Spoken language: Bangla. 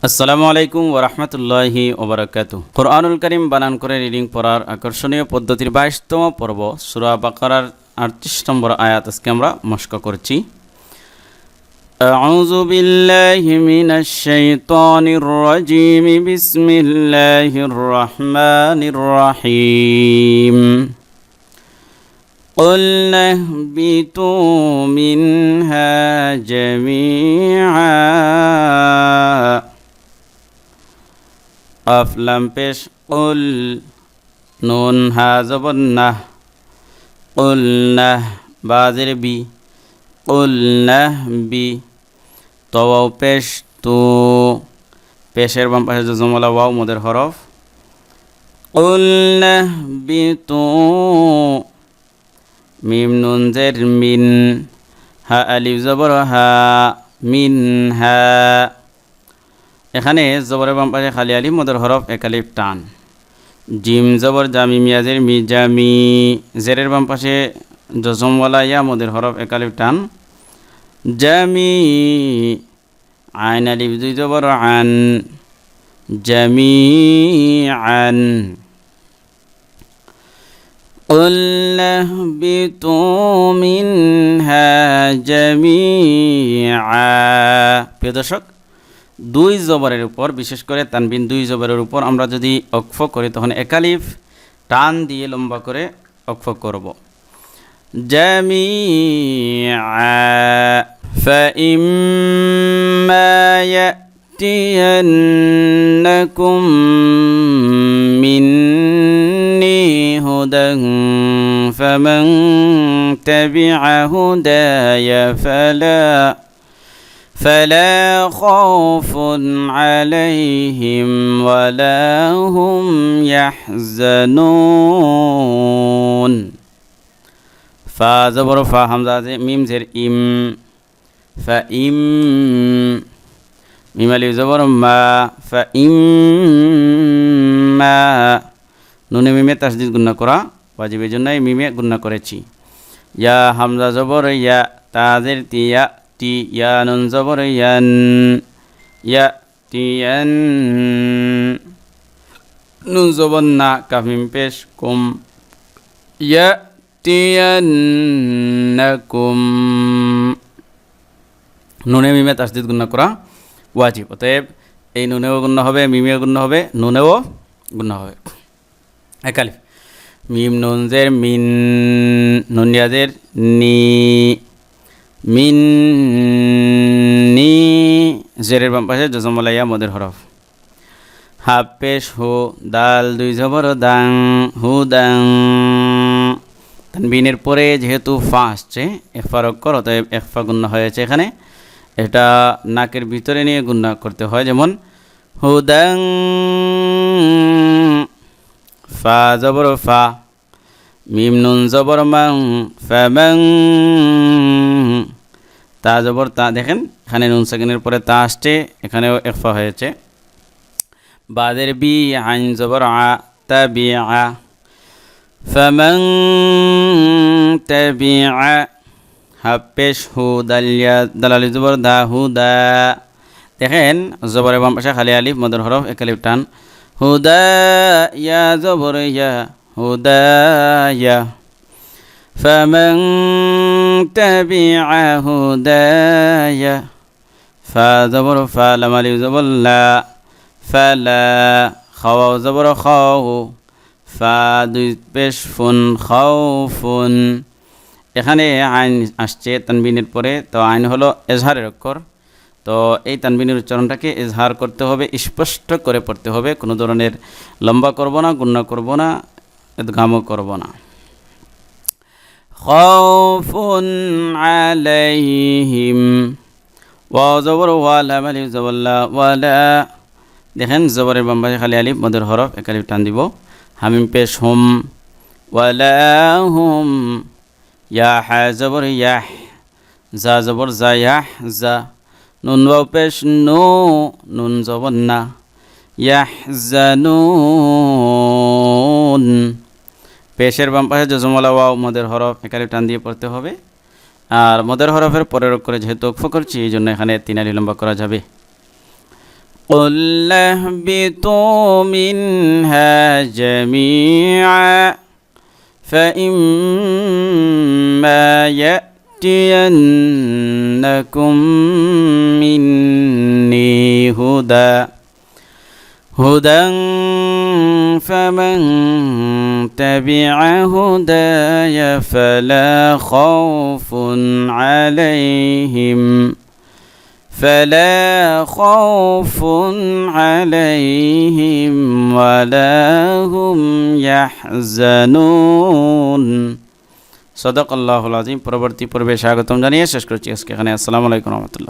আসসালামু আলাইকুম ওরহমতুল্লাহি ওবরাকাতু কোরআনুল করিম বানান করে রিডিং পড়ার আকর্ষণীয় পদ্ধতির বাইশতম পর্ব সুরা বাকারার আটত্রিশ নম্বর আয়াত আজকে আমরা মস্ক করছি أعوذ بالله من الشيطان الرجيم بسم الله الرحمن الرحيم قلنا اهبطوا منها جميعا অফ পেশ উল, নুন হা জবর নাহ উল নাহ বাজের বি, উল নাহ বি। তওয়াও পেশ তু, পেশের বাম পাশে জমলা ওয়াও, মোদের হরফ। উল নাহ বি তু, মিম নুন জের মিন, হা আলিফ জবর হা, মিন হা। এখানে জবরের বাম পাশে খালি আলিফ মদের হরফ এক আলিফ টান জিম জবর জামি মিয়াজের মি জামি জেরের বাম পাশে জসমওয়ালা ইয়া মদের হরফ এক আলিফ টান জামি আইন আলিফ দুই জবর আন জামি আন قلنا اهبطوا منها جميعا প্রিয় দর্শক দুই জবরের উপর বিশেষ করে তানবিন দুই জবরের উপর আমরা যদি অক্ফ করি তখন একালিফ টান দিয়ে লম্বা করে অক্ফ করব جميعا فإما يأتينكم مني هدى فمن تبع هداي فلا فلا خوف عليهم ولا هم يحزنون ফা জবর ফা হামজা আছে মিম জের ইম ফা ইম মিম আলিফ জবর মা ফা ইম মা নুনে মিমে তাসদিদ গুন্না করা ওয়াজিবের জন্য এই মিমে গুন্না করেছি ইয়া হামজা জবর ইয়া তাজের তিয়া টি ইয়া নুন জবর ইয়ান ইয়া তিয়ান নুন জবর না কাফিম পেশ কুম নুনে মিমে তাসদিদ গুণা করা ওয়াজিব অতএব এই নুনেও গুণ হবে মিমেও গুণ হবে নুনেও গুণ হবে একালিফ মিম নুনজের মিন নুনিয়াদের নি মিন নি জেরের বাম পাশে জজমলাইয়া মদের হরফ। হাফ পেশ হু, দাল দুই জবর দাং, হু দাং। তানবিনের পরে যেহেতু ফা আসছে একফার অক্ষর অতএব একফা গুণ্য হয়েছে এখানে। এটা নাকের ভিতরে নিয়ে গুণ্য করতে হয়, যেমন হুদাং ফা জবর ফা, মিম নুন জবর মাং ফ্যামাং তা জবর তা দেখেন এখানে নুন সেকেন্ডের পরে তা আসছে এখানেও একফা হয়েছে বাদের বি আইন জবর আ তা বি আ فمن تبع হাফেশ হু দালিয়া দালালি জবর দা হু দা দেখেন জবরের বাম পাশে খালি আলিফ মদর হরফ একালিফ টান হুদা ইয়া জবর ইয়া হুদা ইয়া فمن تبع هدايا فزبر فلم الف زبر لا فلا خوا زبر خاو ফা দুই পেশ ফুন খাও ফুন এখানে আইন আসছে তানবিনের পরে তো আইন হলো এজহারের অক্ষর তো এই তানবিনের উচ্চারণটাকে এজহার করতে হবে স্পষ্ট করে পড়তে হবে কোনো ধরনের লম্বা করব না গুণ্য করব না গামও করব না আলাইহিম ওয়া জবর ওয়ালা আলিফ জবল্লা ওয়ালা দেখেন জবরের বাম্বাসে খালি আলিফ মদের হরফ একালিফ টান দিব। হামিম পেশ হুম। ওয়ালাহুম ইয়া হা জবর ইয়াহ জা জবর জা ইয়াহ জা নুন ওয়াও পেশ নু, নুন জবর না। ইয়াহ জানুন পেশের বাম পাশে জজমলা ওয়াও মদের হরফ এখানে টান দিয়ে পড়তে হবে আর মদের হরফের পরের করে যেহেতু অক্ষ করছি এই জন্য এখানে তিনারি লম্বা করা যাবে قل اهبطوا منها جميعا فإما يأتينكم مني هدى هدى فمن تبع هداي فلا خوف عليهم فلا خوف عليهم ولا هم يحزنون صدق الله العظيم পরবর্তী পর্বে স্বাগতম জানিয়ে শেষ করছি আজকে এখানে আসসালামু আলাইকুম রহমতুল্লাহ